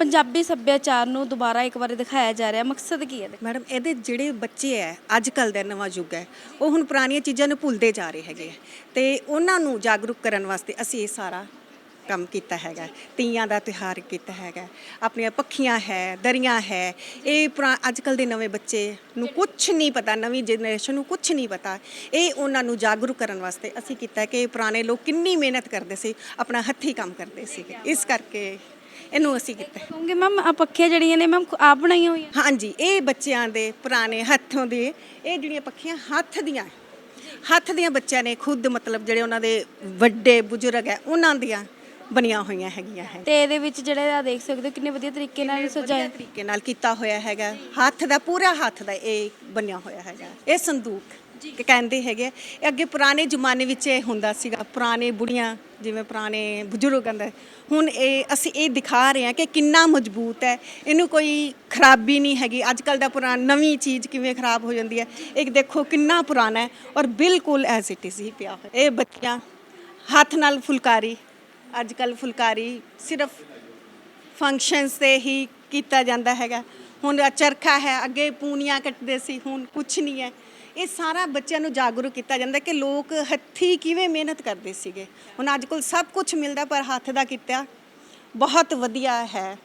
ਪੰਜਾਬੀ ਸੱਭਿਆਚਾਰ ਨੂੰ ਦੁਬਾਰਾ ਇੱਕ ਵਾਰੀ ਦਿਖਾਇਆ ਜਾ ਰਿਹਾ, ਮਕਸਦ ਕੀ ਹੈ ਮੈਡਮ, ਇਹਦੇ ਜਿਹੜੇ ਬੱਚੇ ਐ ਅੱਜ ਕੱਲ ਦਾ ਨਵਾਂ ਯੁੱਗ ਹੈ, ਉਹ ਹੁਣ ਪੁਰਾਣੀਆਂ ਚੀਜ਼ਾਂ ਨੂੰ ਭੁੱਲਦੇ ਜਾ ਰਹੇ ਹੈਗੇ ਹੈ ਤੇ ਉਹਨਾਂ ਨੂੰ ਜਾਗਰੂਕ ਕਰਨ ਵਾਸਤੇ ਅਸੀਂ ਇਹ ਸਾਰਾ ਕੰਮ ਕੀਤਾ ਹੈਗਾ ਤੀਆਂ ਦਾ ਤਿਹਾਰ ਕੀਤਾ ਹੈਗਾ ਆਪਣੀਆਂ ਪੱਖੀਆਂ ਹੈ ਦਰੀਆਂ ਹੈ ਇਹ ਪੁਰਾ ਅੱਜ ਕੱਲ ਦੇ ਨਵੇਂ ਬੱਚੇ ਨੂੰ ਕੁਝ ਨਹੀਂ ਪਤਾ ਨਵੀਂ ਜਨਰੇਸ਼ਨ ਨੂੰ ਕੁਝ ਨਹੀਂ ਪਤਾ ਇਹ ਉਹਨਾਂ ਨੂੰ ਜਾਗਰੂਕ ਕਰਨ ਵਾਸਤੇ ਅਸੀਂ ਕੀਤਾ ਕਿ ਪੁਰਾਣੇ ਲੋਕ ਕਿੰਨੀ ਮਿਹਨਤ ਕਰਦੇ ਸੀ ਆਪਣਾ ਹੱਥੀਂ ਕੰਮ ਕਰਦੇ ਸੀਗੇ ਇਸ ਕਰਕੇ ਇਹਨੂੰ ਅਸੀਂ ਕੀਤਾ ਕਹੂੰਗੀ ਮੈਮ ਆ ਪੱਖੀਆਂ ਜਿਹੜੀਆਂ ਨੇ ਮੈਮ ਆਪ ਬਣਾਈਆਂ ਹੋਈਆਂ ਹਾਂਜੀ ਇਹ ਬੱਚਿਆਂ ਦੇ ਪੁਰਾਣੇ ਹੱਥੋਂ ਦੇ ਇਹ ਜਿਹੜੀਆਂ ਪੱਖੀਆਂ ਹੱਥ ਦੀਆਂ। ਹੱਥ ਦੀਆਂ ਬੱਚਿਆਂ ਨੇ ਖੁਦ ਮਤਲਬ ਜਿਹੜੇ ਉਹਨਾਂ ਦੇ ਵੱਡੇ ਬਜ਼ੁਰਗ ਹੈ ਉਹਨਾਂ ਦੀਆਂ ਬਣੀਆਂ ਹੋਈਆਂ ਹੈਗੀਆਂ ਹੈ। ਤੇ ਇਹਦੇ ਵਿੱਚ ਜਿਹੜੇ ਆ ਦੇਖ ਸਕਦੇ ਹੋ ਕਿੰਨੇ ਵਧੀਆ ਤਰੀਕੇ ਨਾਲ ਇਹ ਸਜਾਇਆ। ਤਰੀਕੇ ਨਾਲ ਕੀਤਾ ਹੋਇਆ ਹੈਗਾ। ਹੱਥ ਦਾ ਪੂਰਾ ਹੱਥ ਦਾ ਇਹ ਬਣਿਆ ਹੋਇਆ ਹੈਗਾ। ਇਹ ਸੰਦੂਕ ਕਿ ਕਹਿੰਦੇ ਹੈਗੇ। ਇਹ ਅੱਗੇ ਪੁਰਾਣੇ ਜ਼ਮਾਨੇ ਵਿੱਚ ਇਹ ਹੁੰਦਾ ਸੀਗਾ। ਪੁਰਾਣੇ ਬੁੜੀਆਂ ਜਿਵੇਂ ਪੁਰਾਣੇ ਬਜ਼ੁਰਗਾਂ ਦਾ ਹੁਣ ਇਹ ਅਸੀਂ ਇਹ ਦਿਖਾ ਰਹੇ ਹਾਂ ਕਿ ਕਿੰਨਾ ਮਜ਼ਬੂਤ ਹੈ। ਇਹਨੂੰ ਕੋਈ ਖਰਾਬੀ ਨਹੀਂ ਹੈਗੀ। ਅੱਜ ਕੱਲ ਦਾ ਪੁਰਾਣਾ ਨਵੀਂ ਚੀਜ਼ ਕਿਵੇਂ ਖਰਾਬ ਹੋ ਜਾਂਦੀ ਹੈ। ਇੱਕ ਦੇਖੋ ਕਿੰਨਾ ਪੁਰਾਣਾ ਹੈ। ਔਰ ਬਿਲਕੁਲ ਐਜ਼ ਇਟ ਇਜ਼ ਹੀ ਪਿਆ ਹੋਇਆ। ਇਹ ਬੱਚੀਆਂ ਹੱਥ ਨਾਲ ਫੁਲਕਾਰੀ ਅੱਜ ਕੱਲ ਫੁਲਕਾਰੀ ਸਿਰਫ ਫੰਕਸ਼ਨਸ ਤੇ ਹੀ ਕੀਤਾ ਜਾਂਦਾ ਹੈਗਾ। ਹੁਣ ਆਹ ਚਰਖਾ ਹੈ, ਅੱਗੇ ਪੂਨੀਆਂ ਕੱਟਦੇ ਸੀ, ਹੁਣ ਕੁਛ ਨਹੀਂ ਹੈ। ਇਹ ਸਾਰਾ ਬੱਚਿਆਂ ਨੂੰ ਜਾਗਰੂਕ ਕੀਤਾ ਜਾਂਦਾ ਕਿ ਲੋਕ ਹੱਥੀ ਕਿਵੇਂ ਮਿਹਨਤ ਕਰਦੇ ਸੀਗੇ। ਹੁਣ ਅੱਜ ਕੋਲ ਸਭ ਕੁਝ ਮਿਲਦਾ ਪਰ ਹੱਥ ਦਾ ਕੀਤਾ ਬਹੁਤ ਵਧੀਆ ਹੈ।